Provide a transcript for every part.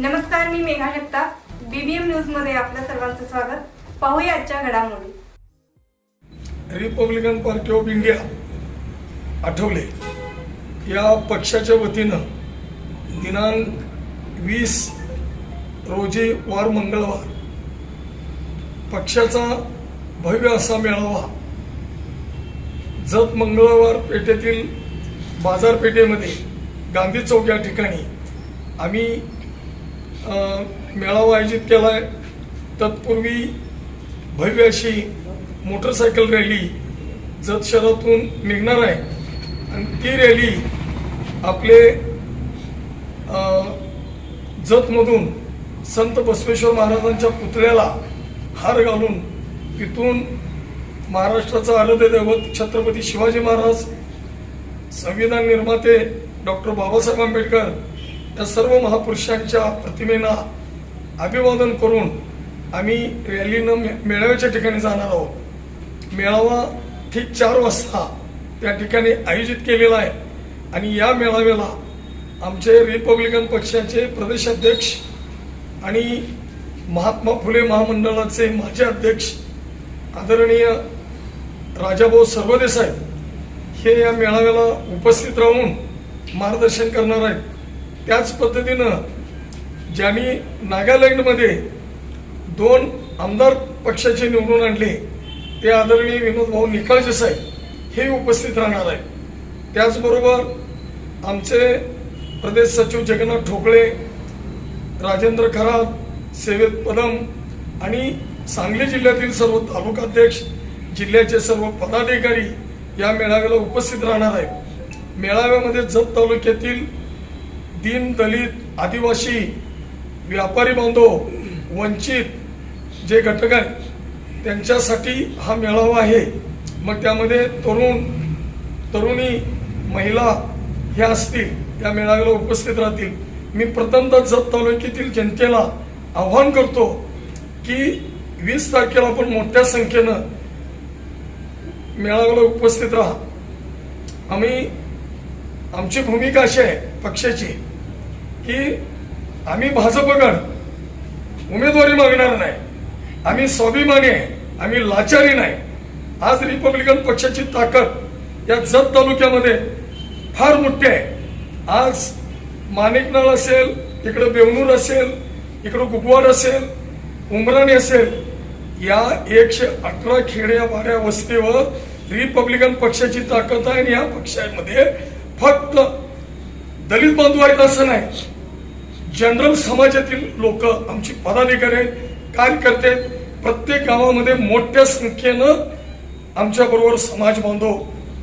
नमस्कार मी मेघा जगताप बीबीएम न्यूजमध्ये आपलं सर्वांचं स्वागत. पाहूया आजच्या घडामोडी. Republican party of India Athawale. या पक्षाच्या वतीनं दिनांक वीस रोजी वार मंगळवार. पक्षाचा भव्य असा मेळावा. जत मंगळवार पेठेतील बाजारपेठेमध्ये गांधी चौक या ठिकाणी आम्ही मेळावा आयोजित केला आहे तत्पूर्वी भव्य अशी मोटरसायकल रॅली जत शहरातून निघणार आहे. आणि ती रॅली आपले जतमधून संत बसवेश्वर महाराजांच्या पुतळ्याला हार घालून तिथून महाराष्ट्राचं आराध्य दैवत छत्रपती शिवाजी महाराज संविधान निर्माते डॉक्टर बाबासाहेब आंबेडकर या सर्व महापुरुषांच्या प्रतिमेना अभिवादन करून आम्ही रॅलीनं मे- मेळाव्याच्या ठिकाणी जाणार आहोत. मेळावा ठीक चार वाजता त्या ठिकाणी आयोजित केलेला आहे. आणि या मेळाव्याला आमचे रिपब्लिकन पक्षाचे प्रदेशाध्यक्ष आणि महात्मा फुले महामंडळाचे माजी अध्यक्ष आदरणीय राजाभाऊ सर्वदेसाई हे या मेळाव्याला उपस्थित राहून मार्गदर्शन करणार आहेत. त्याच पद्धतीनं ज्यांनी नागालँडमध्ये दोन आमदार पक्षाचे निवडून आणले ते आदरणीय विनोद भाऊ निकाळजे साहेब हे उपस्थित राहणार आहे त्याचबरोबर आमचे प्रदेश सचिव जगन्नाथ ठोकळे राजेंद्र खरात सेवेत पदम आणि सांगली जिल्ह्यातील सर्व तालुकाध्यक्ष जिल्ह्याचे सर्व पदाधिकारी या मेळाव्याला उपस्थित राहणार आहेत. मेळाव्यामध्ये जत तालुक्यातील दीन दलित आदिवासी व्यापारी बांधव वंचित जे घटक आहेत त्यांच्यासाठी हा मेळावा आहे. मग त्यामध्ये तरुण तरुणी महिला ह्या असतील त्या मेळाव्याला उपस्थित राहतील. मी प्रथमतः जत तालुक्यातील जनतेला आव्हान करतो की वीस तारखेला आपण मोठ्या संख्येनं मेळाव्याला उपस्थित राहा. आम्ही आमची भूमिका अशी आहे पक्षाची. की आम्ही भाजपकडं उमेदवारी मागणार नाही. आम्ही स्वाभिमानी आहे. आम्ही लाचारी नाही. आज रिपब्लिकन पक्षाची ताकद या जत तालुक्यामध्ये फार मोठी आहे. आज माणिकनाळ असेल इकडं बेवणूर असेल इकडं कुपवाड असेल उमराणी असेल या एकशे अठरा खेड्या वाड्या वस्तीवर रिपब्लिकन पक्षाची ताकद आहे आणि या पक्षामध्ये फक्त दलित बांधव आहेत असं नाही. जनरल समाजातील लोक आमची पदाधिकारी आहेत कार्यकर्ते आहेत. प्रत्येक गावामध्ये मोठ्या संख्येनं आमच्या बरोबर समाज बांधव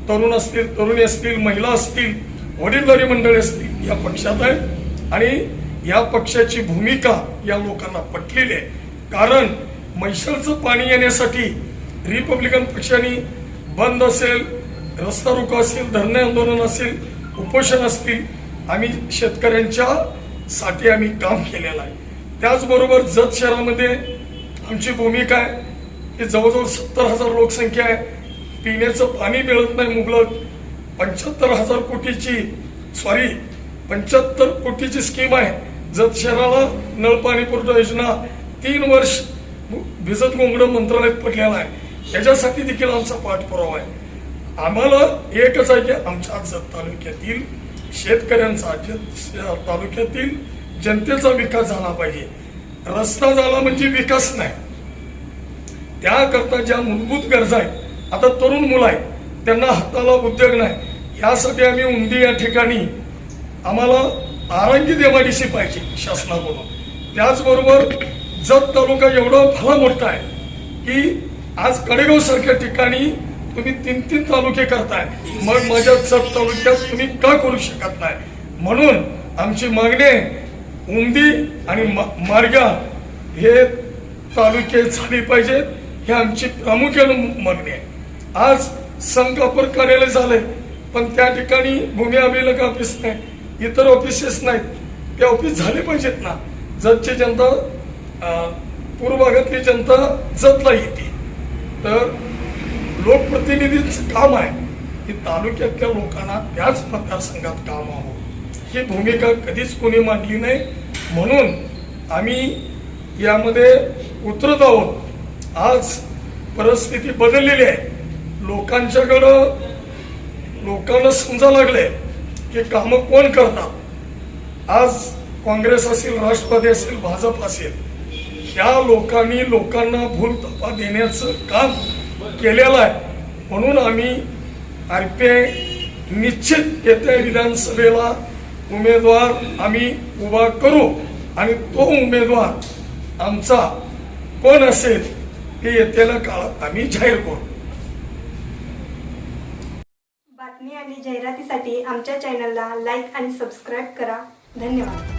तरुण असतील तरुणी असतील महिला असतील वडीलधारी मंडळी असतील या पक्षात आहेत. आणि या पक्षाची भूमिका या लोकांना पटलेली आहे. कारण म्हैसाळचं पाणी येण्यासाठी रिपब्लिकन पक्षाने बंद असेल रस्ता रोको असेल धरणे आंदोलन असेल उपोषण असतील आम्ही शेतकऱ्यांच्या साठी आम्ही काम केलेलं आहे. त्याचबरोबर जत शहरामध्ये आमची भूमिका आहे. की जवळजवळ सत्तर हजार लोकसंख्या आहे. पिण्याचं पाणी मिळत नाही मुबलक. पंच्याहत्तर हजार कोटीची सॉरी पंच्याहत्तर कोटीची स्कीम आहे. जत शहराला नळ पाणी पुरवठा योजना तीन वर्ष भिजत गोंगडं मंत्रालयात पडलेला आहे. त्याच्यासाठी देखील आमचा पाठपुरावा आहे. आम्हाला एकच आहे की आमच्या जत तालुक्यातील शेतकऱ्यांचा तालुक्यातील जनतेचा विकास झाला पाहिजे. रस्ता झाला म्हणजे विकास नाही. त्याकरता ज्या मूलभूत गरजा आहेत आता तरुण मुलं आहेत त्यांना हाताला उद्योग नाही. यासाठी आम्ही उंदी या ठिकाणी आम्हाला आरंगी एमआयडीसी पाहिजे शासनाकडून. त्याचबरोबर जत तालुका एवढा भला मोठा आहे की आज कडेगाव सारख्या ठिकाणी तुम्ही तीन तीन तालुके करताय. मग माझ्या सब तालुक्यात तुम्ही का करू शकत नाही? म्हणून आमची मागणी आहे उंदी आणि मार्गा हे तालुके झाले पाहिजेत. हे आमची प्रामुख्यानं मागणी आहे. आज संकापूर कार्यालय झालंय पण त्या ठिकाणी भूमी अभिलेख ऑफिस नाही इतर ऑफिसेस नाहीत. ते ऑफिस झाले पाहिजेत ना. जतची जनता पूर्व भागातली जनता जतला येते. तर लोकप्रतिनिधीच काम आहे. की तालुक्यातल्या लोकांना त्याच मतदारसंघात काम व्हावं ही भूमिका कधीच कोणी मांडली नाही. म्हणून आम्ही यामध्ये उतरत आहोत. आज परिस्थिती बदललेली आहे. लोकांच्याकडं लोकांना समजा लागले की कामं कोण करतात. आज काँग्रेस असेल राष्ट्रवादी असेल भाजप असेल ह्या लोकांनी लोकांना भूल तपा देण्याचं काम केलेलं आहे. म्हणून आम्ही आर पी आय निश्चित येत्या विधानसभेला उमेदवार आम्ही उभा करू आणि तो उमेदवार आमचा कोण असेल ते येत्याला काळात आम्ही जाहीर करू. बातमी आणि जाहिरातीसाठी आमच्या चॅनलला लाईक आणि सबस्क्राईब करा. धन्यवाद.